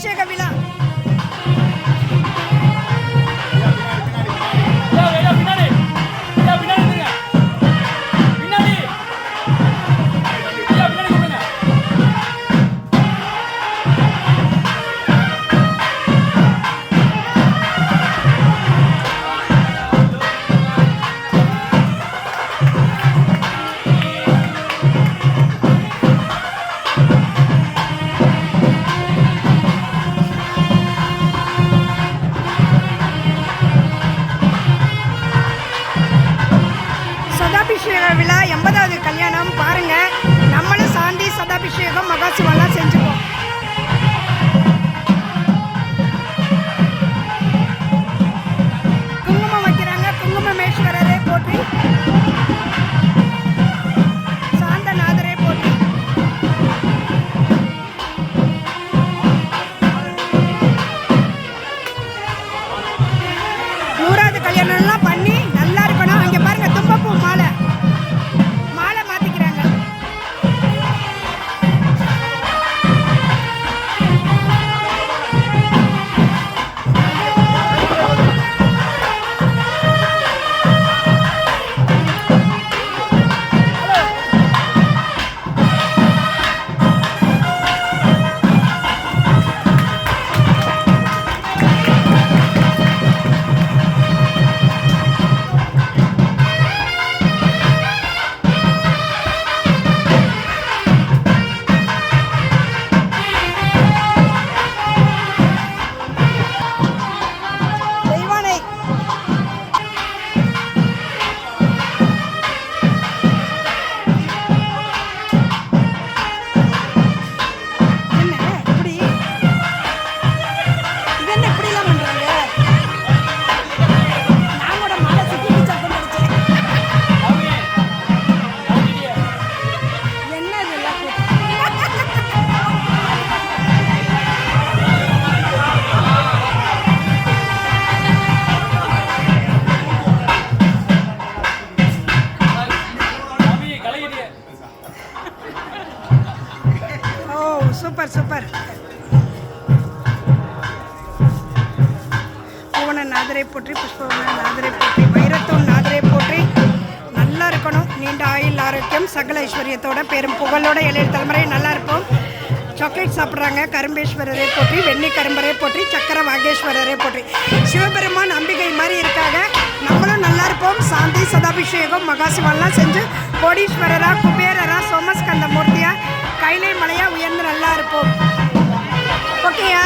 अभिषेक villa சதாபிஷேக விழா எண்பதாவது கல்யாணம். பாருங்க நம்மளும் சாந்தி சதாபிஷேகம் மகாசிவெல்லாம் செஞ்சுப்போம். Super super. பூவன நாதரை போற்றி புஷ்பவன நாதரை போற்றி வைரத்தோன் நாதரை போற்றி. நல்லா இருக்கணும். நீண்ட ஆயுள் ஆரோக்கியம் சகல ஐஸ்வர்யத்தோட பெரும் புகழோட இளைய தலைமுறை நல்லா இருப்போம். சாக்லேட் சாப்பிட்றாங்க. கரும்பேஸ்வரரை போற்றி வெண்ணி கரும்பரை போற்றி சக்கர வாகேஸ்வரரை போற்றி. சிவபெருமான் அம்பிகை மாதிரி இருக்காங்க. நம்மளும் நல்லா இருப்போம். சாந்தி சதாபிஷேகம் மகாசிவம்லாம் செஞ்சு கோடீஸ்வரராக குபேரராக சோமஸ்கந்த மூர்த்தியாக கைலை மலையாக உயர்ந்து நல்லா இருப்போம். ஓகேயா